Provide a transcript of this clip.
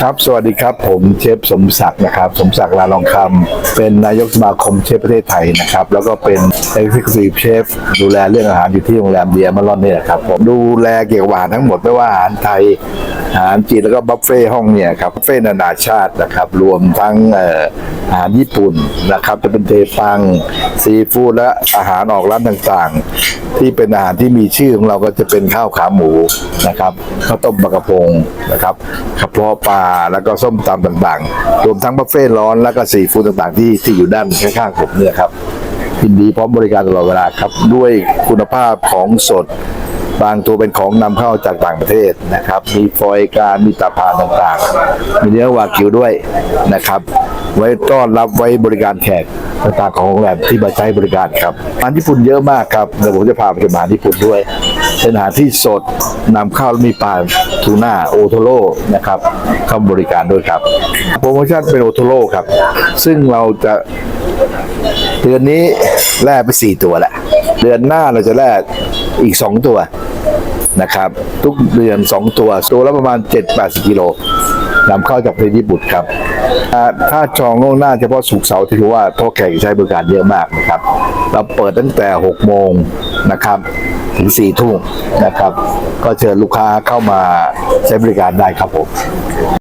ครับสวัสดีครับผมเชฟสมศักดิ์นะครับ สมศักดิ์ลาลองคำเป็นนายกสมาคมเชฟประเทศไทยนะครับ แล้วก็เป็น Executive Chef ดูแลเรื่องอาหารอยู่ที่โรงแรมเดียมารอนนี่ยครับผมดูแลเกี่ยวกับอาหารทั้งหมดไม่ว่าอาหารไทยอาหารจีนแล้วก็บัฟเฟ่ห้องเนี่ยครับบัฟเฟ่นานาชาตินะครับ รวมทั้งเอ่ออาหารญี่ปุ่นนะครับ จะเป็นเทปังซีฟู้ดและอาหารออกร้านต่างๆ ที่เป็นอาหารที่มีชื่อของเราก็จะเป็นข้าวขาหมูนะครับข้าวต้มปลากระพงนะครับกระเพาะปลาแล้วก็ส้มตำต่างๆ รวมทั้งบุฟเฟ่ต์ร้อนแล้วก็ซีฟู้ดต่างๆ ที่ที่อยู่ด้านข้างๆผมเนี่ยครับยินดีพร้อมบริการตลอดเวลาครับ ด้วยคุณภาพของสด บางตัวเป็นของนำเข้าจากต่างประเทศนะครับ มีฟอยการมีตาพานต่างๆ มีเนื้อวากิวด้วยนะครับ ไว้ต้อนรับไว้บริการแขกต่างๆของโรงแรมที่มาใช้บริการครับอาหารญี่ปุ่นเยอะมากครับเดี๋ยวผมจะพาไปชมาหารญี่ปุ่นด้วย เป็นอาหารที่สดนำเข้าวมีปลาทูน่าโอโทโร่นะครับเข้าบริการด้วยครับ โปรโมชั่นเป็นโอโทโร่ครับ ซึ่งเราจะเดือนนี้แล่ไปสี่ตัวแหละเดือนหน้าเราจะแล่อีกสองตัวนะครับ ทุกเดือนสองตัว ตัวละประมาณ 7-80กิโล นำเข้าจากประเทศญี่ปุ่นครับอ่าถ้าจองล่วงหน้าเฉพาะสุกเสาร์ที่ถือว่าโต๊ะแขกใช้บริการเยอะมากนะครับ เราเปิดตั้งแต่ 6 โมงนะครับถึง4ทุ่มนะครับ ก็เชิญลูกค้าเข้ามาใช้บริการได้ครับผม